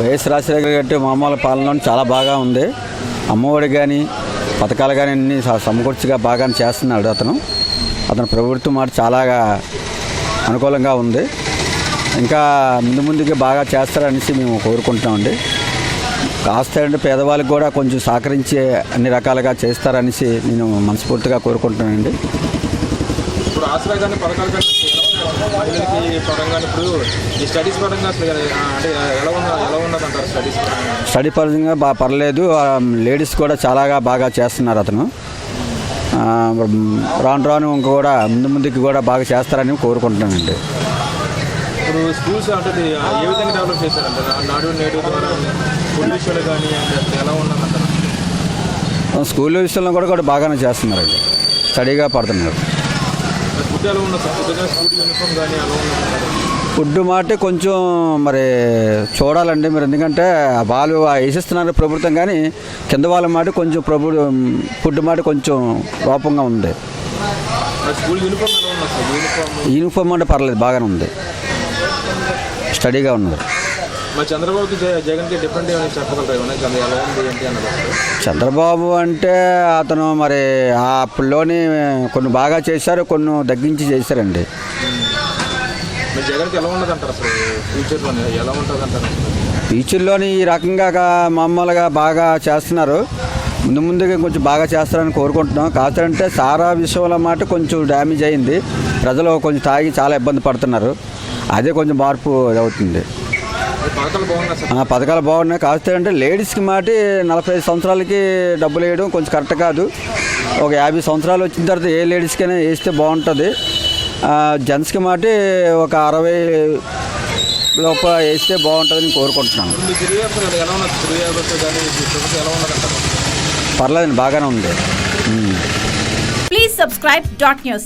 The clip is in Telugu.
వైఎస్ రాజశేఖర గారి మామూలు పాలన చాలా బాగా ఉంది. అమ్మఒడి కానీ పథకాలు కానీ అన్ని సమకూర్చిగా బాగా చేస్తున్నాడు అతను. అతను ప్రభుత్వం మాట చాలా అనుకూలంగా ఉంది. ఇంకా ముందు ముందుకి బాగా చేస్తారనేసి మేము కోరుకుంటున్నామండి. కాస్త అంటే పేదవాళ్ళకి కూడా కొంచెం సహకరించి అన్ని రకాలుగా చేస్తారనేసి నేను మనస్ఫూర్తిగా కోరుకుంటున్నానండి. ఇప్పుడు ఆసరా కానీ పథకాలు కానీ మహిళలకి పరంగా ఇప్పుడు ఈ స్టడీస్ పరంగా అంటే ఎలా ఎలా స్టడీ పరంగా బాగా పర్లేదు. లేడీస్ కూడా చాలాగా బాగా చేస్తున్నారు అతను. రాను రాను ఇంకా కూడా ముందు ముందుకి కూడా బాగా చేస్తారని కోరుకుంటున్నానండి. ఇప్పుడు స్కూల్స్ అంటే ఇది, ఆ, ఏ విధంగా డెవలప్ చేశారంటే నా- నాడు నేడు ద్వారా ఫుడ్ విషయాలు కానీ అంటే అసలు ఎలా ఉన్నదంటారు స్కూల్ విషయంలో కూడా కూడా బాగానే చేస్తున్నారండి. స్టడీగా పడుతున్నారు. ఫుడ్ ఎలా యూనిఫామ్ కానీ ఎలా ఫుడ్ మాట కొంచెం మరి చూడాలండి మరి. ఎందుకంటే వాళ్ళు వేసిస్తున్నారు ప్రభుత్వం కానీ కింద వాళ్ళ మాట కొంచెం ప్రభు ఫుడ్ మాట కొంచెం లోపంగా ఉంది. యూనిఫామ్ అంటే పర్లేదు బాగానే ఉంది. స్టడీగా ఉన్నది చంద్రబాబుకి జగన్కి డిఫరెంట్ అసలు? చంద్రబాబు అంటే అతను మరి ఆ అప్పుల్లోని కొన్ని బాగా చేశారు కొన్ని తగ్గించి చేశారండి. జగన్కి ఎలా ఉన్నదంటారు అసలు ఫ్యూచర్లో ఎలా ఉంటుంది అంటారు అసలు? బీచ్ల్లోని ఈ రకంగా మామూలుగా బాగా చేస్తున్నారు. ముందు ముందుగా కొంచెం బాగా చేస్తారని కోరుకుంటున్నాం. కాదంటే సారా విషయంలో మాట కొంచెం డ్యామేజ్ అయింది. ప్రజలు కొంచెం తాగి చాలా ఇబ్బంది పడుతున్నారు. అదే కొంచెం మార్పు అవుతుంది. పథకాలు బాగున్నాయి. కాకపోతే అంటే లేడీస్కి మాటి నలభై ఐదు సంవత్సరాలకి డబ్బులు వేయడం కొంచెం కరెక్ట్ కాదు. ఒక యాభై సంవత్సరాలు వచ్చిన తర్వాత ఏ లేడీస్కైనా వేస్తే బాగుంటుంది. జెంట్స్కి మాటి ఒక అరవై లోపల వేస్తే బాగుంటుందని కోరుకుంటున్నాను పర్లేదండి బాగానే ఉంది. Please subscribe dot news.